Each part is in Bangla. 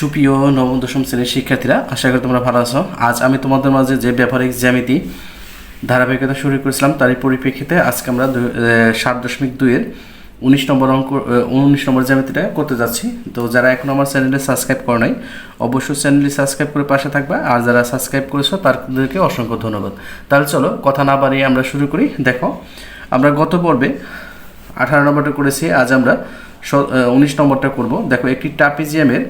সুপ্রিয় নবম, দশম শ্রেণির শিক্ষার্থীরা, আশা করি তোমরা ভালো আছো। আজ আমি তোমাদের মাঝে যে ব্যাপারিক জ্যামিতি ধারাবাহিকতা শুরু করেছিলাম, তারই পরিপ্রেক্ষিতে আজকে আমরা সাত দশমিক দুইয়ের উনিশ নম্বর অঙ্ক উনিশ নম্বর জ্যামিতিটা করতে যাচ্ছি। তো যারা এখন আমার চ্যানেলে সাবস্ক্রাইব করে নাই, অবশ্যই চ্যানেলটি সাবস্ক্রাইব করে পাশে থাকবে। আর যারা সাবস্ক্রাইব করেছ, তাদেরকে অসংখ্য ধন্যবাদ। তাহলে চলো, কথা না বাড়িয়ে আমরা শুরু করি। দেখো, আমরা গত পর্বে আঠারো নম্বরটা করেছি, আজ আমরা উনিশ নম্বরটা করব। দেখো, একটি টাপিজিয়ামের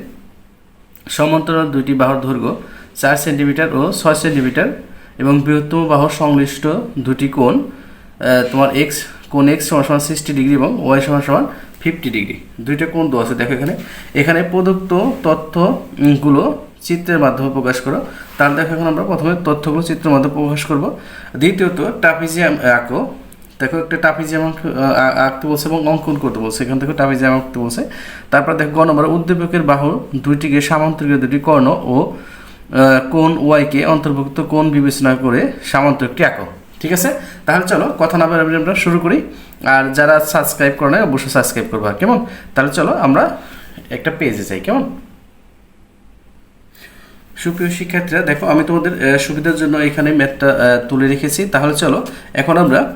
সমান্তরাল দুইটি বাহুর দৈর্ঘ্য, চার সেন্টিমিটার ও ছয় সেন্টিমিটার এবং বৃহত্তম বাহুর সংশ্লিষ্ট দুটি কোণ তোমার এক্স কোণ এক্স সমান সমান সিক্সটি ডিগ্রি এবং ওয়াই সমান সমান ফিফটি ডিগ্রি দুইটা কোণ দেওয়া আছে, দেখো এখানে। এখানে প্রদত্ত তথ্যগুলো চিত্রের মাধ্যমে প্রকাশ করো। তার দেখো এখন আমরা প্রথমে তথ্যগুলো চিত্রের মাধ্যমে প্রকাশ করব। দ্বিতীয়ত টাপিজিয়াম আঁকো। দেখো একটা টাপিজিয়াম আঁক- আ- আঁকতে বলছে এবং অঙ্কন করতে বলছে। এখান থেকে টাপিজিয়াম আঁকতে বলছে। তারপর দেখো গ নম্বর, উদ্দীপকের বাহু দুইটিকে সামান্তরিক, দুটি কর্ণ ও কোন ওয়াইকে অন্তর্ভুক্ত কোন বিবেচনা করে সামান্তরিকটি আঁকো। ঠিক আছে? তাহলে চলো কথা না বলে আমরা শুরু করি। আর যারা সাবস্ক্রাইব করে না অবশ্যই সাবস্ক্রাইব করবা। কেমন? তাহলে চলো আমরা একটা পেজে যাই। কেমন? সুপ্রিয় শিক্ষার্থীরা, দেখো আমি তোমাদের সুবিধার জন্য এখানে ম্যাথটা তুলে রেখেছি। তাহলে চলো, এখন আমরা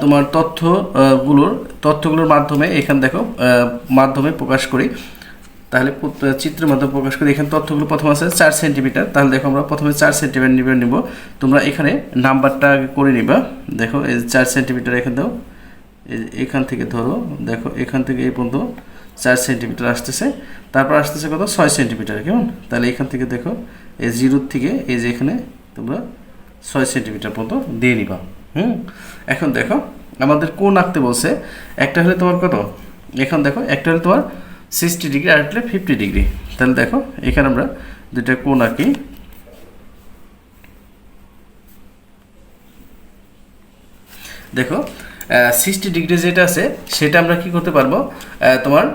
তোমার তথ্যগুলোর তথ্যগুলোর মাধ্যমে এখান দেখো মাধ্যমে প্রকাশ করি। তাহলে চিত্রের মাধ্যমে প্রকাশ করি। এখানে তথ্যগুলো প্রথম আছে চার সেন্টিমিটার। তাহলে দেখো আমরা প্রথমে চার সেন্টিমিটার নিবে তোমরা এখানে নাম্বারটা করে নিবা। দেখো, এই চার সেন্টিমিটার এখান দাও। এখান থেকে ধরো, দেখো, এখান থেকে এই পর্যন্ত চার সেন্টিমিটার আসতেছে। তারপর আসতেছে কত? ছয় সেন্টিমিটার, কেমন? তাহলে এখান থেকে দেখো, এই জিরোর থেকে এই যে এখানে তোমরা ছয় সেন্টিমিটার পর্যন্ত দিয়ে নিবা। হুম? এখন দেখো, আমাদের কোন আঁকতে বলছে, একটা হলে তোমার কত? এখন দেখো, একটা হলে তোমার সিক্সটি ডিগ্রি আর একটা ফিফটি ডিগ্রি তাহলে দেখো, এখানে আমরা দুইটা কোন আঁকি। দেখো সিক্সটি ডিগ্রি যেটা আছে, সেটা আমরা কি করতে পারব? তোমার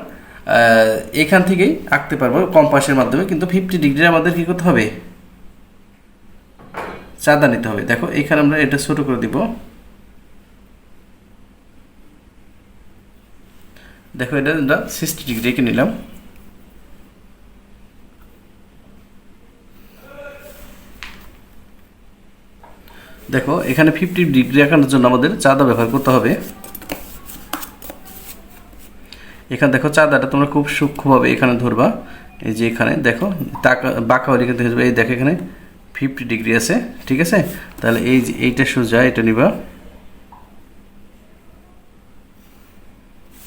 এখান থেকেই আঁকতে পারব কম্পাসের মাধ্যমে, কিন্তু ফিফটি ডিগ্রি আমাদের কি করতে হবে? চাঁদা নিতে হবে। দেখো এখানে আমরা এটা ছোট করে দিব। দেখো, এটা আমরা সিক্সটি ডিগ্রি এঁকে নিলাম। দেখো, এখানে ফিফটি ডিগ্রি আঁকানোর জন্য আমাদের চাঁদা ব্যবহার করতে হবে। এখানে দেখো, চাঁদাটা তোমরা খুব সূক্ষ্মভাবে এখানে ধরবা। এই যে এখানে, দেখো, টাকা, বাঁকা হলে থেকে এই দেখো এখানে ফিফটি ডিগ্রি আছে, ঠিক আছে? তাহলে এই এইটা সোজা, এটা নিবা।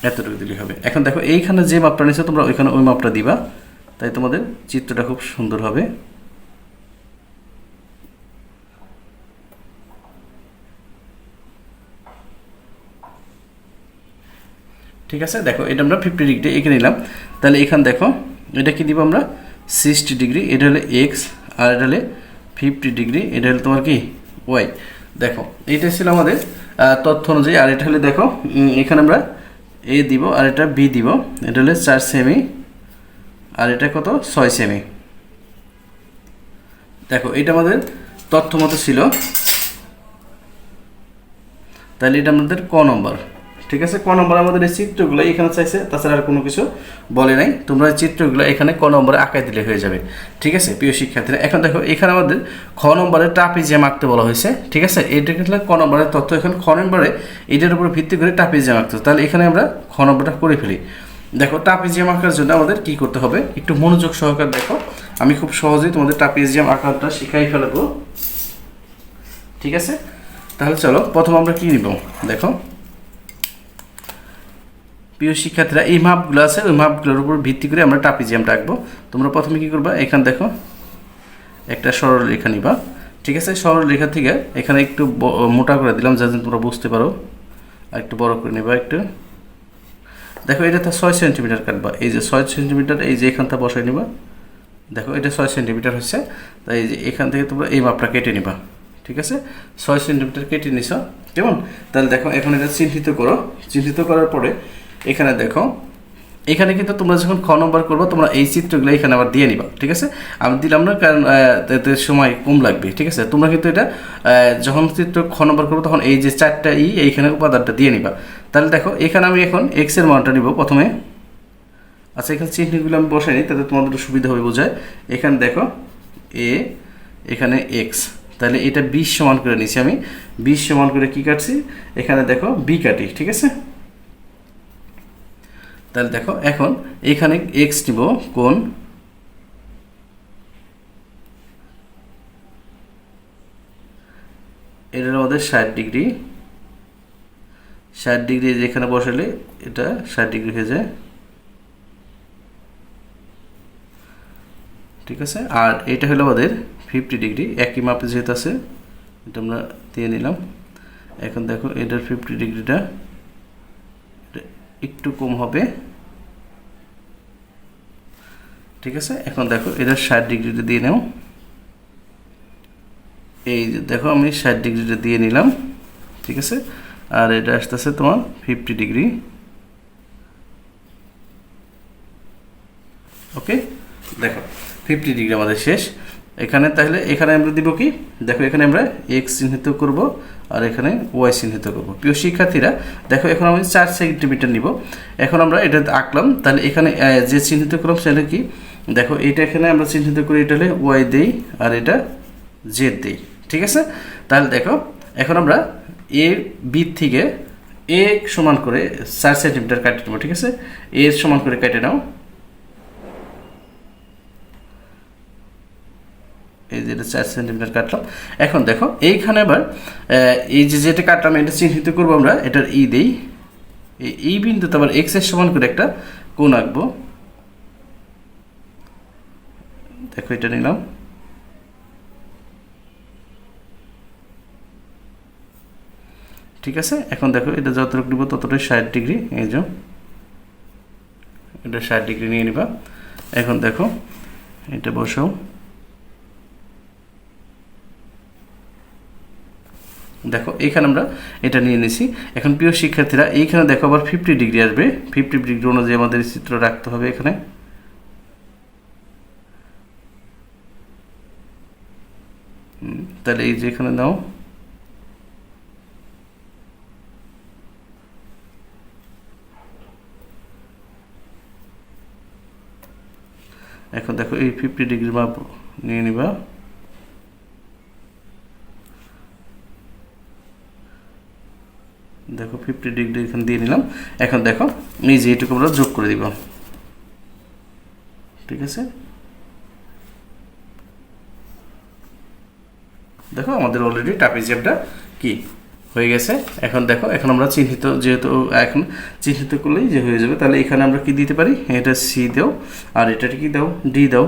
এতটুকু দিলে হবে। এখন দেখো, এইখানে যে মাপটা নিছো, তোমরা ওইখানে ওই মাপটা দিবা। তাই তোমাদের চিত্রটা খুব সুন্দর হবে। ঠিক আছে? দেখো, এটা আমরা ফিফটি ডিগ্রি এঁকে নিলাম। তাহলে এখানে দেখো, এটা কি দিব আমরা? সিক্সটি ডিগ্রি এটা হলে এক্স আর এটা হলে ফিফটি ডিগ্রি, এটা হলে তোমার কি? ওয়াই দেখো, এইটা ছিল আমাদের তথ্য অনুযায়ী, আর এটা হলে দেখো এখানে আমরা এ দিব, আর এটা বি দিব। এটা হলে চার সেমি আর এটা কত? ছয় সেমি দেখো, এটা আমাদের তথ্য মতো ছিল। তাহলে এটা আমাদের ক নম্বর? ঠিক আছে? ক নম্বর আমাদের এই চিত্রগুলো এখানে চাইছে, তাছাড়া আর কোনো কিছু বলে নাই। তোমরা চিত্রগুলো এখানে ক নম্বরে আঁকাই দিলে হয়ে যাবে। ঠিক আছে? প্রিয় শিক্ষার্থীরা, এখন দেখো, এখানে আমাদের খ নম্বরের টাপিজিয়াম আঁকতে বলা হয়েছে। ঠিক আছে? এটা কিন্তু ক নম্বরের তথ্য এখন খ নম্বরে এটার উপর ভিত্তি করে টাপিজিয়াম আঁকতে তাহলে এখানে আমরা খ নম্বরটা করে ফেলি। দেখো টাপিজিয়াম আঁকার জন্য আমাদের কি করতে হবে? একটু মনোযোগ সহকারে দেখো। আমি খুব সহজেই তোমাদের টাপিজিয়াম আঁকাটা শিখাই ফেলব। ঠিক আছে? তাহলে চলো, প্রথম আমরা কি নিব? দেখো। প্রিয় শিক্ষার্থীরা, এই মাপগুলো আছে, ওই মাপগুলোর উপর ভিত্তি করে আমরা টাপিজিয়ামটা আঁকবো তোমরা প্রথমে কী করবা? এখানে দেখো, একটা সরল রেখা নিবা। ঠিক আছে? সরল রেখা থেকে এখানে একটু মোটা করে দিলাম, যাতে তোমরা বুঝতে পারো। আর একটু বড় করে নিবা একটু। দেখো, এটা তো ছয় সেন্টিমিটার কাটবা। এই যে ছয় সেন্টিমিটার, এই যে এখানটা বসাই নিবা। দেখো, এটা ছয় সেন্টিমিটার হচ্ছে। তাই যে এখান থেকে তোমরা এই মাপটা কেটে নিবা। ঠিক আছে? ছয় সেন্টিমিটার কেটে নিছ। কেমন? তাহলে দেখো, এখন এটা চিহ্নিত করো। চিহ্নিত করার পরে এখানে দেখো, এখানে কিন্তু তোমরা যখন খ নম্বর করব, তোমরা এই চিত্রগুলো এখানে আবার দিয়ে নিবা, ঠিক আছে? আমি দিলাম না, কারণ এতে সময় কম লাগবে, ঠিক আছে? তোমরা কিন্তু এটা যখন চিত্র খ নম্বর করব, তখন এই যে চারটা ই, এইখানে উপাদানটা দিয়ে নিবা। তাহলে দেখো, এখানে আমি এখন এক্সের মানটা নিব প্রথমে। আচ্ছা এখানে চিহ্নগুলো আমি বসে বসাইনি তাতে তোমাদের সুবিধা হবে বোঝায়। এখানে দেখো এ এখানে এক্স তাহলে এটা বিশ সমান করে নিছি আমি। বিশ সমান করে কি কাটছি? এখানে দেখো বি কাটি, ঠিক আছে? তাহলে দেখো, এখন এখানে এক্স নিব কোন? এটার আমাদের ষাট ডিগ্রি। ষাট ডিগ্রি যেখানে বসালে এটা ষাট ডিগ্রি হয়ে যায়। ঠিক আছে? আর এটা হলো আমাদের ফিফটি ডিগ্রি। একই মাপে যেহেতু আছে, এটা আমরা দিয়ে নিলাম। এখন দেখো, এটার ফিফটি ডিগ্রিটা একটু কম হবে। ঠিক আছে? এখন দেখো, এটা ষাট ডিগ্রিটা দিয়ে নেও এই যে দেখো, আমি ষাট ডিগ্রিটা দিয়ে নিলাম। ঠিক আছে? আর এটা আসতেছে তোমার ফিফটি ডিগ্রি। ওকে? দেখো ফিফটি ডিগ্রি আমাদের শেষ। এখানে তাহলে, এখানে আমরা দিব কি? দেখো, এখানে আমরা এক্স চিহ্নিত করব। আর এখানে ওয়াই চিহ্নিত করব। প্রিয় শিক্ষার্থীরা, দেখো এখন আমি চার সেন্টিমিটার নিব। এখন আমরা এটা আঁকলাম। তাহলে এখানে যে চিহ্নিত করলাম সেটা কি? দেখো, এটা এখানে আমরা চিহ্নিত করি, এটা হলে ওয়াই দেই আর এটা জেড দেই। ঠিক আছে? তাহলে দেখো, এখন আমরা এ বি থেকে এ সমান করে চার সেন্টিমিটার কাটে নেব, ঠিক আছে? এ সমান করে কেটে নাও। এই যে এটা চার সেন্টিমিটার কাটলাম এখন দেখো, এইখানে আবার এই যে যেটা কাটলাম, এটা চিহ্নিত করব আমরা, এটার ই দেই। এই বিন্দুতে আবার এক্সের সমান করে একটা কোণ আঁকবো। দেখো, এটা নিলাম। ঠিক আছে? এখন দেখো, এটা যতটুকু নিব ততটাই ষাট ডিগ্রি, এই যে। এটা ষাট ডিগ্রি নিয়ে নিবা। এখন দেখো, এটা বসাও। দেখো, এইখানে আমরা এটা নিয়ে নিছি। এখন প্রিয় শিক্ষার্থীরা, এইখানে দেখো আবার ফিফটি ডিগ্রি আসবে। ফিফটি ডিগ্রি অনুযায়ী আমাদের চিত্র রাখতে হবে এখানে। তাহলে এই যে এখানে দাও এখন দেখো এই ফিফটি ডিগ্রি মাপ নিয়ে নিবা। দেখো ফিফটি ডিগ্রি এখানে দিয়ে নিলাম। এখন দেখো, এই যে এটুকু আমরা যোগ করে দিব। ঠিক আছে? দেখো, আমাদের অলরেডি টাপিজিয়ামটা কি? হয়ে গেছে। এখন দেখো, এখন আমরা চিহ্নিত, যেহেতু এখন চিহ্নিত করলেই যে হয়ে যাবে, তাহলে এখানে আমরা কি দিতে পারি? এটা সি দাও, আর এটা কি দাও? ডি দাও।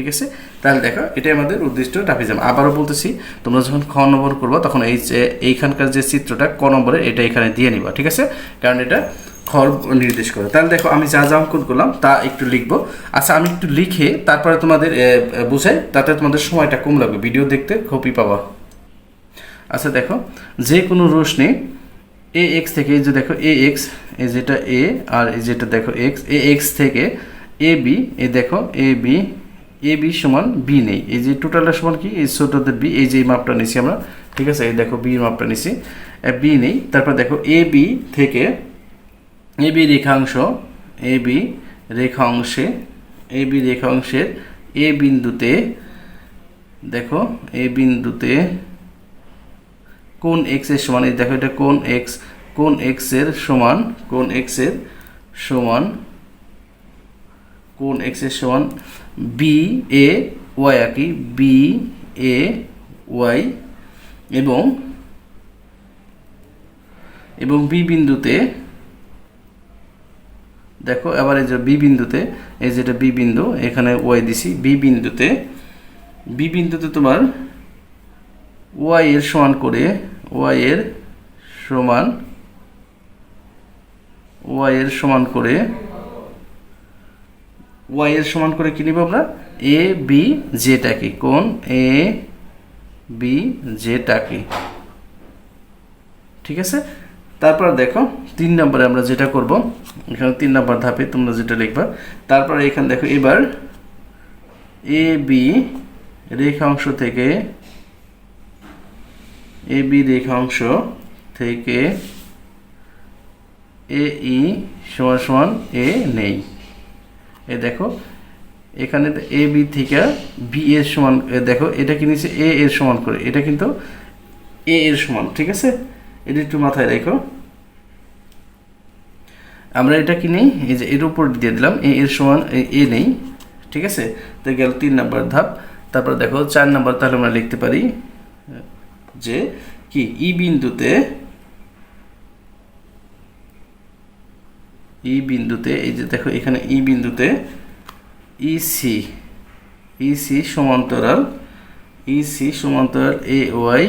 ঠিক আছে? তাহলে দেখো, এটাই আমাদের উদ্দিষ্ট টাপিজাম আবারও বলতেছি, তোমরা যখন খ নম্বর করব, তখন এই যে, এইখানকার যে চিত্রটা, ক নম্বরে এটা এখানে দিয়ে নিবা, ঠিক আছে? কারণ এটা খর নির্দেশ করে। তাহলে দেখো, আমি যা যা অঙ্কন করলাম, তা একটু লিখব। আচ্ছা আমি একটু লিখে তারপরে তোমাদের বুঝাই, তাতে তোমাদের সময়টা কম লাগবে। ভিডিও দেখতে খুবই পাবা। আচ্ছা দেখো, যে কোনো রোশনি এ এক্স থেকে, এই যে দেখো, এ এক্স, এই যেটা এ, আর এই যেটা দেখো এক্স, এ এক্স থেকে এ বি, এ দেখো, এ বি এ বি সমান বি নেই। এই যে টোটালটা সমান কি? এই ছোটদের বি, এই যে এই মাপটা নিছি আমরা, ঠিক আছে? এই দেখো বি মাপটা নিছি। বি নেই, তারপর দেখো এ বি থেকে এ বি রেখাংশ, এ বি রেখাংশে, এ বি রেখাংশের এ বিন্দুতে, দেখো, এ বিন্দুতে কোন এক্সের সমান? এই দেখো এটা কোন এক্স কোন এক্সের সমান, কোন এক্সের সমান কোন এক্সের সমান? বি এ ওয়াই আঁকি। বি এ ওয়াই এবং এবং বি বিন্দুতে, দেখো, এবার এই যে বি বিন্দুতে, এই যেটা বি বিন্দু, এখানে ওয়াই দিছি। বি বিন্দুতে বি বিন্দুতে তোমার ওয়াই এর সমান করে ওয়াই এর সমান ওয়াই এর সমান করে ওয়াই এর সমান করে কি নিব আমরা? এ বি জেটাকে কোন? এ বি জেটাকে ঠিক আছে? তারপর দেখো, তিন নম্বরে আমরা যেটা করব, এখানে তিন নম্বর ধাপে তোমরা যেটা লিখবা, তারপর এখানে দেখো, এবার এ বি রেখাংশ থেকে এ বি রেখাংশ থেকে এ ই সমান সমান এ নেই। এই দেখো, এখানে এ, বি থেকে বি এর সমান দেখো, এটা কি নিচ্ছে এ এর সমান করে, এটা কিন্তু এ এর সমান, ঠিক আছে? এটা একটু মাথায় রেখো। আমরা এটা কি নেই? এই যে এর উপর দিয়ে দিলাম, এ এর সমান, এ নেই, ঠিক আছে? তো গেল তিন নাম্বার ধাপ। তারপর দেখো, চার নাম্বার তাহলে আমরা লিখতে পারি যে কি? ই বিন্দুতে ই বিন্দুতে, এই যে দেখো এখানে ই বিন্দুতে ইসি ইসি সমান্তরাল ইসি সমান্তরাল এ ওয়াই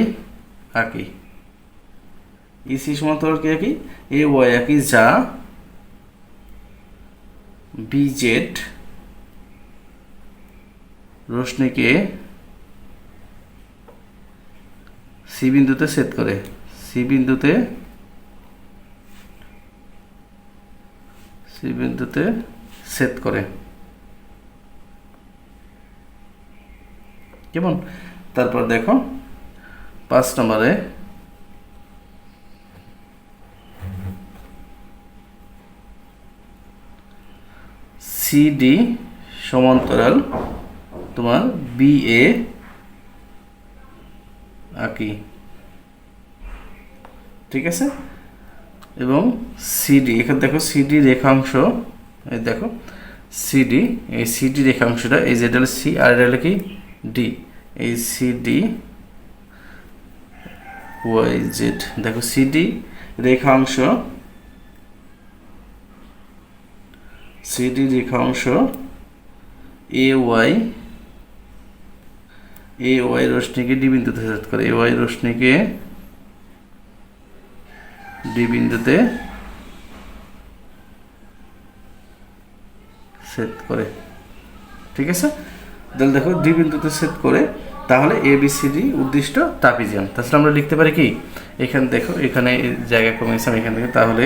আঁকি ইসি সমান্তরাল কি আঁকি এ ওয়াই আঁকি যা বিজেড রোশনীকে সি বিন্দুতে সেট করে। সি বিন্দুতে সি বিন্দুতে সেট করে। কেমন? তারপর দেখো, পাঁচ নম্বরে সিডি সমান্তরাল তোমার বি এ আঁকি। ঠিক আছে? এবং সিডি এখানে দেখো সিডি রেখাংশ, এই দেখো সিডি এই সিডি রেখাংশটা, এই যেটা সি আর এটা কি? ডি এই সিডি ওয়াই জেড দেখো সিডি রেখাংশ সিডি রেখাংশ এ ওয়াই এ ওয়াই রশ্মিকে ডি বিন্দুতে সেট করে এ ওয়াই রশ্মিকে ডি বিন্দুতে সেট করে। ঠিক আছে? তাহলে দেখো ডি বিন্দুতে সেট করে, তাহলে এ বি সি ডি উদ্দিষ্ট তাপিজিয়াম তাছাড়া আমরা লিখতে পারি কি? এখানে দেখো, এখানে জায়গা কমেছে আমি এখান থেকে, তাহলে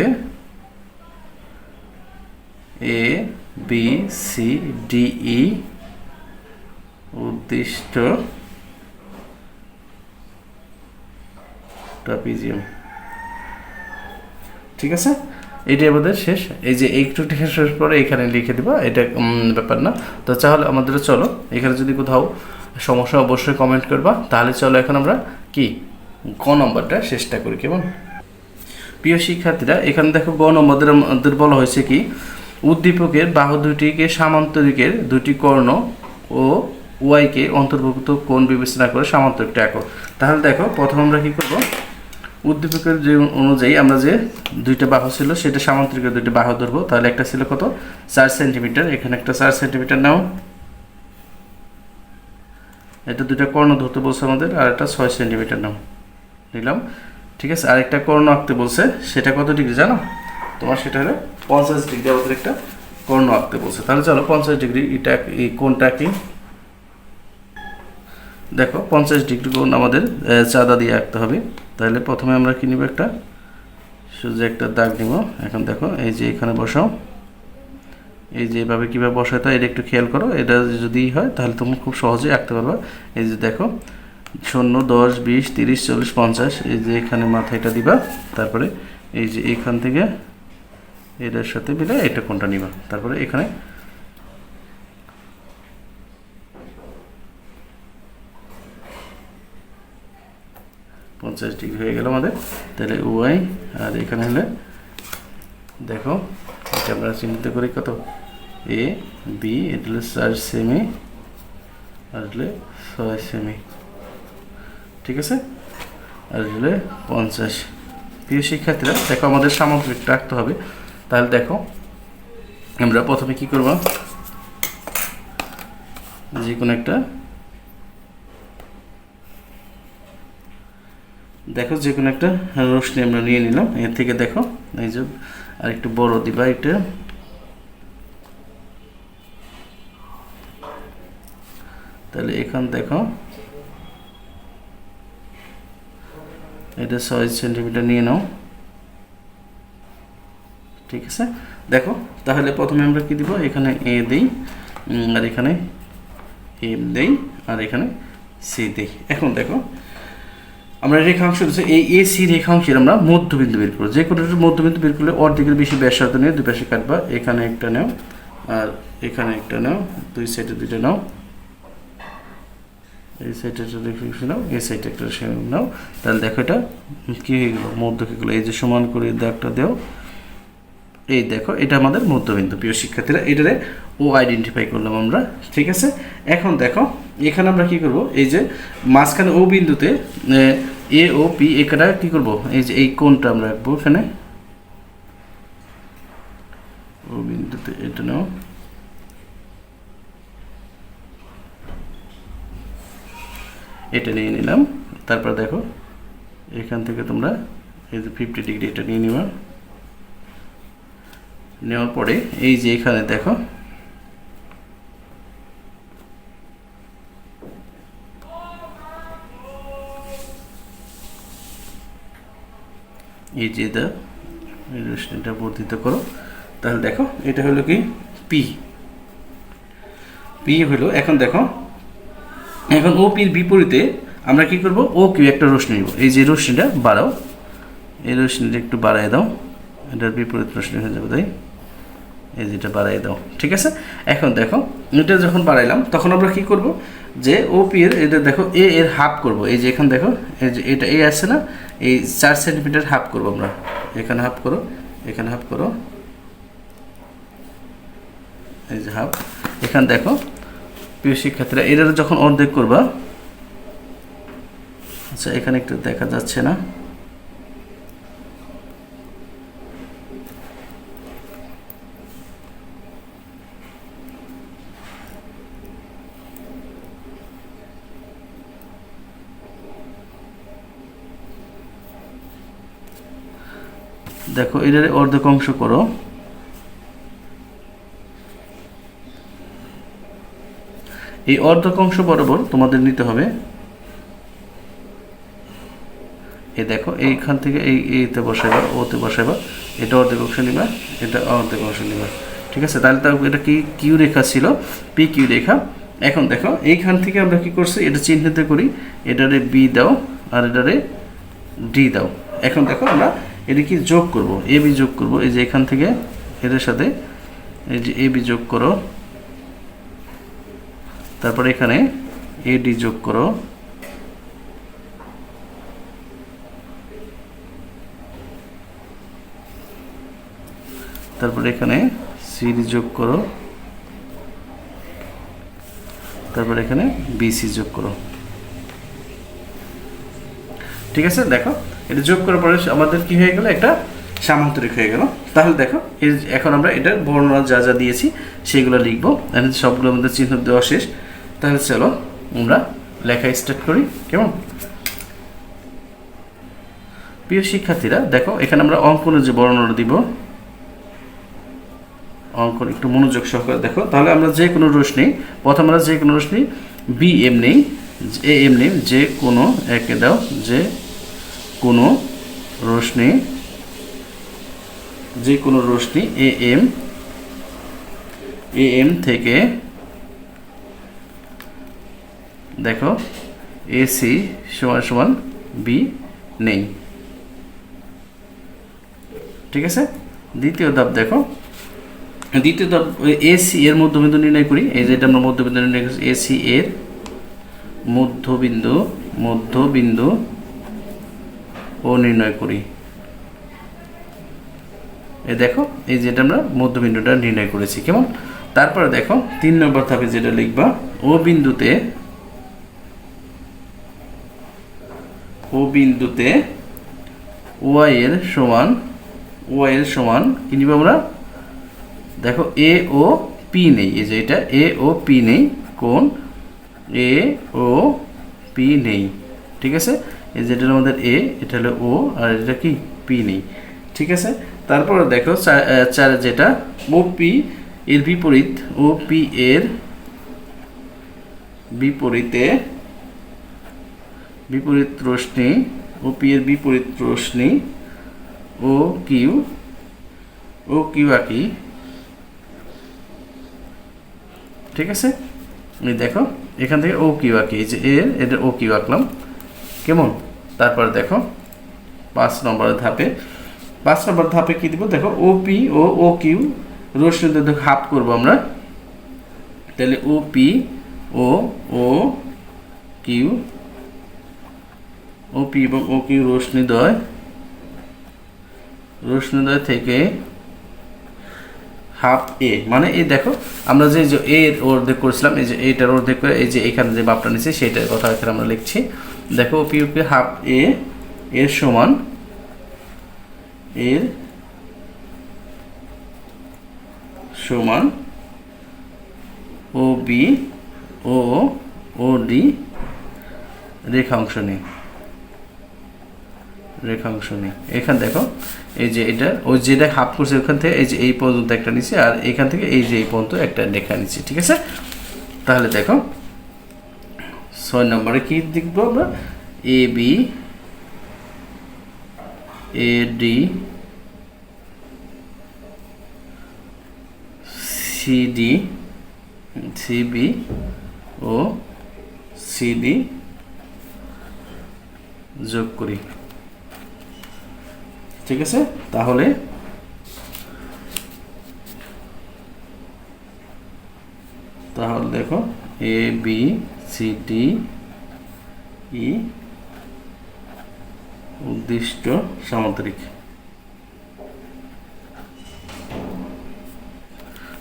A B C D E উদ্দিষ্ট trapezium ঠিক আছে? এটাই আমাদের শেষ। এই যে একটু শেষ পরে এখানে লিখে দেবো। এটা ব্যাপার না। তো তাহলে আমাদের চলো, এখানে যদি কোথাও সমস্যা অবশ্যই কমেন্ট করবা। তাহলে চলো এখন আমরা কি? গ নম্বরটা শেষটা করি, কেমন? প্রিয় শিক্ষার্থীরা, এখানে দেখো গ নম্বরের বলা হয়েছে কি? উদ্দীপকের বাহু দুটিকে সামান্তরিকের দুটি কর্ণ ও ওয়াইকে অন্তর্ভুক্ত কোণ বিবেচনা করে সামান্তরিকটা আঁকো। তাহলে দেখো, প্রথম আমরা কি করব? উদ্দীপকের যে অনুযায়ী আমরা যে দুইটা বাহু ছিল, সেটা সামান্তরিকের দুইটা বাহু ধরবো। তাহলে একটা ছিল কত? চার সেন্টিমিটার। এখানে একটা চার সেন্টিমিটার নাও। এটা দুইটা কর্ণ ধরতে বলছে আমাদের, আর একটা ছয় সেন্টিমিটার নাও। নিলাম। ঠিক আছে? আর একটা কর্ণ আঁকতে বলছে, সেটা কত ডিগ্রি জানো? তোমার সেটা হলো পঞ্চাশ ডিগ্রি। আমাদের একটা কর্ণ আঁকতে বলছে। তাহলে চলো পঞ্চাশ ডিগ্রি, এটা এই কোনটা কি দেখো, পঞ্চাশ ডিগ্রি কোণ আমাদের চাঁদা দিয়ে আঁকতে হবে। তাহলে প্রথমে আমরা কি নিব একটা? সোজা একটা দাগ নিব। এখন দেখো, এই যে এখানে বসাও। এই যে এভাবে কীভাবে বসাতে হয় এটা একটু খেয়াল করো। এটা যদি হয়, তাহলে তুমি খুব সহজেই আঁকতে পারবা। এই যে দেখো, শূন্য, দশ, বিশ, তিরিশ, চল্লিশ, পঞ্চাশ, এই যে এখানে মাথায়টা দিবা। তারপরে এই যে এখান থেকে এটার সাথে মিলে এটা কোনটা নিবা? তারপরে এখানে পঞ্চাশ ডিগ্রি হয়ে গেল আমাদের। তাহলে ওয়াই আর এখানে হলে দেখো, এটা আমরা চিহ্নিত করি কত? এ বি এটা চার সেমি, আর হলে ছয় সেমি। ঠিক আছে? আর হলে পঞ্চাশ। প্রিয় শিক্ষার্থীরা, দেখো আমাদের সামগ্রিকটা রাখতে হবে। তাহলে দেখো, আমরা প্রথমে কি করব? যে কোনো একটা দেখো, যে কোনো একটা রোশনি আমরা নিয়ে নিলাম। এর থেকে দেখো, এই যে আর একটু বড় দিবা এটা। তাহলে এখান দেখো, এটা ছয় সেন্টিমিটার নিয়ে নাও। ঠিক আছে? দেখো, তাহলে প্রথমে আমরা কি দিব? এখানে এ দিই আর এখানে এম দেই, আর এখানে সি দিই। এখন দেখো আমরা রেখাংশ দিচ্ছি, এই এ সি রেখাংশের আমরা মধ্যবিন্দু বের করব। যে কোনো মধ্যবিন্দু বের করলে অর্ধেকের বেশি ব্যাসার্ধ নিয়ে দুই পাশে কাটবা। এখানে একটা নেও, আর এখানে একটা নাও, দুই সাইডে দুইটা নাও। এই সাইডে একটা রেফ্লেকশন নাও, এই সাইডে একটা নাও। তাহলে দেখো এটা কী হয়ে গেলো? মধ্যকেগুলো, এই যে সমান করে দাগটা দেও। এই দেখো, এটা আমাদের মধ্যবিন্দু। প্রিয় শিক্ষার্থীরা, এটারে ও আইডেন্টিফাই করলাম আমরা, ঠিক আছে? এখন দেখো, এখানে আমরা কি করব? এই যে মাঝখানে ও বিন্দুতে এ ও পি এখানে কি করব? এই যে এই কোনটা আমরা রাখব এখানে। ও বিন্দুতে এটা নাও। এটা নিয়ে নিলাম। তারপর দেখো, এখান থেকে তোমরা এই যে ফিফটি ডিগ্রি এটা নিয়ে নিবা। নেওয়ার পরে এই যে এখানে দেখো এই যে দা এই রশ্মিটা বর্ধিত করো। তাহলে দেখো, এটা হলো কি? পি পি হলো, এখন দেখো, এখন ও পির বিপরীতে আমরা কি করব? ও কিউ একটা রশ্মি নিব। এই যে রশ্মিটা, বাড়াও। এই রশ্মিটা একটু বাড়ায় দাও। এটার বিপরীত রশ্মি হয়ে যাবে, তাই? এই যেটা বাড়াই দাও, ঠিক আছে? এখন দেখো, এটা যখন বাড়াইলাম, তখন আমরা কি করব? যে ও পি এর, এটা দেখো এ এর হাফ করব। এই যে এখানে দেখো, এই যে এটা এ আছে না, এই চার সেন্টিমিটার হাফ করব আমরা। এখানে হাফ করো, এখানে হাফ করো। এই যে হাফ এখানে দেখো, প্রিয় শিক্ষার্থীরা এটা যখন অর্ধেক করবা আচ্ছা এখানে একটু দেখা যাচ্ছে না দেখো এটার অর্ধেক অংশ করো। এই অর্ধেক অংশ বরাবর তোমাদের নিতে হবে। এই দেখো, এইখান থেকে এই, এইতে বসাইবা ওতে বসাইবা এটা অর্ধেক অংশ নিবা, এটা অর্ধেক অংশ নিবা। ঠিক আছে? তাহলে তাও এটা কি কিউ রেখা ছিল? পি কিউ রেখা। এখন দেখো, এইখান থেকে আমরা কি করছি? এটা চিহ্নিত করি। এটারে বি দাও আর এটারে ডি দাও। এখন দেখো আমরা এটা কি যোগ করব? এ বি যোগ করব। এই যে এখান থেকে এদের সাথে এই যে এ বি যোগ করো। তারপরে এখানে এডি যোগ করো। তারপরে এখানে সিডি যোগ করো। তারপরে এখানে বিসি যোগ করো। ঠিক আছে? দেখো? এটা যোগ করার পরে আমাদের কি হয়ে গেল? একটা সামান্তরিক হয়ে গেল। তাহলে দেখো এখন আমরা এটার বর্ণনা যা যা দিয়েছি সেগুলো লিখব। সবগুলো আমাদের চিহ্ন দেওয়া শেষ। তাহলে চলো, আমরা লেখা স্টার্ট করি। কেমন? প্রিয় শিক্ষার্থীরা, দেখো, এখানে আমরা অঙ্কনের যে বর্ণনা দিব, অঙ্কন একটু মনোযোগ সহকারে দেখো। তাহলে আমরা যে কোনো রশ্মি প্রথম আমরা যে কোনো রশ্মি বি এম নেই এ এম নেই, যে কোনো একে দাও, যে কোনো রশ্মি, যে কোনো রশ্মি এ এম এ এম থেকে দেখো এসি সমান সমান বি নেই। ঠিক আছে? দ্বিতীয় ধাপ দেখো। দ্বিতীয় ধাপ এসি এর মধ্যবিন্দু নির্ণয় করি। এই যেটা আমরা মধ্যবিন্দু নির্ণয় করছি এসি এর মধ্যবিন্দু মধ্যবিন্দু ও নির্ণয় করি। এই দেখো, এই যেটা আমরা মধ্যবিন্দুটা নির্ণয় করেছি, কেমন? তারপরে দেখো, তিন নম্বর ধাপে যেটা লিখবা, ও বিন্দুতে ও বিন্দুতে ওয়াই এর সমান, ওয়াই এর সমান, কি নিব আমরা? দেখো, এ ও পি নেই, এই যে এটা, এ ও পি নেই কোন এ ও পি নেই, ঠিক আছে? এই যেটা আমাদের এ এটা হলো ও আর এটা কি? পি নেই। ঠিক আছে? তারপর দেখো চার যেটা, ও পি এর বিপরীত, ও পি এর বিপরীতে বিপরীত রশ্মি, ও পি এর বিপরীত রশ্মি, ও কিউ ও কিউ আঁকি। ঠিক আছে? দেখো, এখান থেকে ও কিউ আঁকি। এই যে এর, এটা ও কিউ আঁকলাম। কেমন? তারপর দেখো, পাঁচ নম্বর ধাপে। পাঁচ নম্বর ধাপে কি দিব? দেখো ও পি ও ও কিউ রশ্মিতে দেখো হাফ করব আমরা। তাহলে ও পি ও ও কিউ ও পি এবং ও কিউ রশ্মিদ্বয় রশ্মিদ্বয় থেকে হাফ এ মানে এই দেখো, আমরা যে যে এর অর্ধেক করেছিলাম, এই যে এটার অর্ধেক করে, এই যে এখানে যে মাপটা নিচ্ছি সেটার কথা এখানে আমরা লিখছি। দেখো পি পি হাফ এ এর সমান এর সমান ও বি ও ও ডি রেখাংশ নেই রেখাংশ নেই এখান দেখো, এই যে এটা ওই যেটা হাফ করছে ওখান থেকে, এই যে এই পর্যন্ত একটা নিচ্ছি, আর এখান থেকে এই যে এই পর্যন্ত একটা রেখা নিচ্ছি, ঠিক আছে? তাহলে দেখো ছয় নম্বরে কি দেখব আমরা? A B A D CD CB O CD যোগ করি। ঠিক আছে? তাহলে তাহলে দেখো A B C D E উদ্দিষ্ট সামুদ্রিক।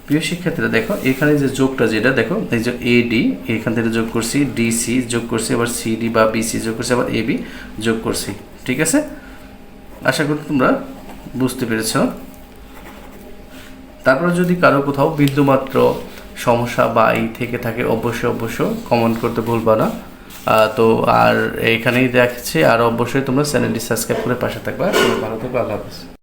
প্রিয় শিক্ষার্থীরা, দেখো, এখানে যে যোগটা যেটা, দেখো, এই যে এ ডি এখান থেকে যোগ করছি ডিসি যোগ করছি, আবার সিডি বা বিসি যোগ করছি, আবার এ বি যোগ করছি, ঠিক আছে? আশা করি তোমরা বুঝতে পেরেছ। তারপরে যদি কারও কোথাও বিন্দুমাত্র সমস্যা বা এই থেকে থাকে, অবশ্যই অবশ্যই কমেন্ট করতে ভুলবা না। তো আর এখানেই দেখছি আর অবশ্যই তোমরা চ্যানেলটি সাবস্ক্রাইব করে পাশে থাকবা। ভালো থাকবে আল্লাহ হাফিজ।